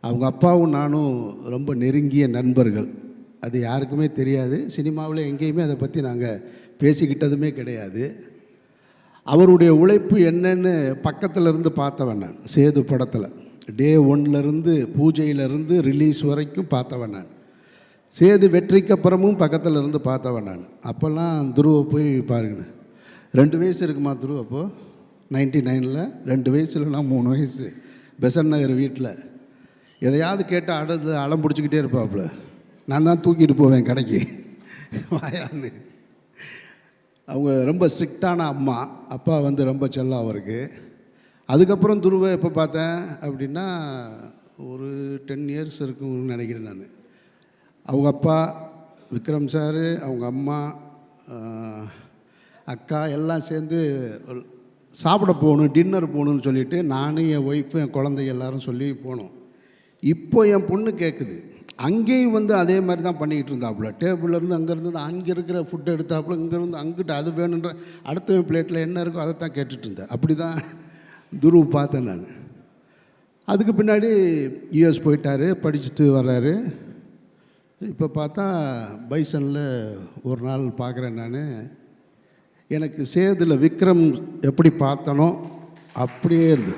அவங்க அப்பாவும் நானும் ரொம்ப நெருங்கிய நண்பர்கள். அது யாருக்குமே தெரியாது. சினிமாவில் எங்கேயுமே அதை பற்றி நாங்கள் பேசிக்கிட்டதுமே கிடையாது. அவருடைய உழைப்பு என்னன்னு பக்கத்தில் இருந்து பார்த்தவன் நான். சேது படத்தில். டே ஒன்லேருந்து பூஜையிலேருந்து ரிலீஸ் வரைக்கும் பார்த்தவன் நான். சேது வெற்றிக்கு அப்புறமும் பக்கத்தில் இருந்து பார்த்தவன் நான். அப்போல்லாம் துருவை போய் பாருங்க. ரெண்டு வயசு இருக்குமா துருவ அப்போது நைன்டி நைனில் ரெண்டு வயசுலனா மூணு வயசு. பெசன் நகர் வீட்டில் எதையாவது கேட்டு அழுது அடம் பிடிச்சிக்கிட்டே இருப்பாப்புல. நான் தான் தூக்கிட்டு போவேன் கடைக்கு. வாயான்னு. அவங்க ரொம்ப ஸ்ட்ரிக்டான அம்மா. அப்பா வந்து ரொம்ப செல்லம் அவருக்கு. அதுக்கப்புறம் துருவை எப்போ பார்த்தேன் அப்படின்னா ஒரு டென் இயர்ஸ் இருக்கும்னு நினைக்கிறேன் நான். அவங்க அப்பா விக்ரம் சார் அவங்க அம்மா அக்கா எல்லாம் சேர்ந்து ஒரு சாப்பிட போகணும் டின்னர் போகணுன்னு சொல்லிவிட்டு நானும் என் ஒய்ஃபு என் குழந்தைங்க எல்லோரும் சொல்லி போனோம். இப்போ என் பொண்ணு கேட்குது அங்கேயும் வந்து அதே மாதிரி தான் பண்ணிக்கிட்டு இருந்தாப்புல. டேபிள்லேருந்து அங்கேருந்து அங்கே இருக்கிற ஃபுட் எடுத்தாப்புல இங்கேருந்து அங்கிட்டு அது வேணுன்ற அடுத்த பிளேட்டில் என்ன இருக்கோ அதை தான் கேட்டுட்டு இருந்தேன். அப்படி தான் துருவ் பார்த்தேன் நான். அதுக்கு பின்னாடி யூஎஸ் போயிட்டாரு படிச்சுட்டு வர்றாரு. இப்போ பார்த்தா பைசனில் ஒரு நாள் பார்க்குறேன் நான். எனக்கு சேதில் விக்ரம் எப்படி பார்த்தனோ அப்படியே இருந்து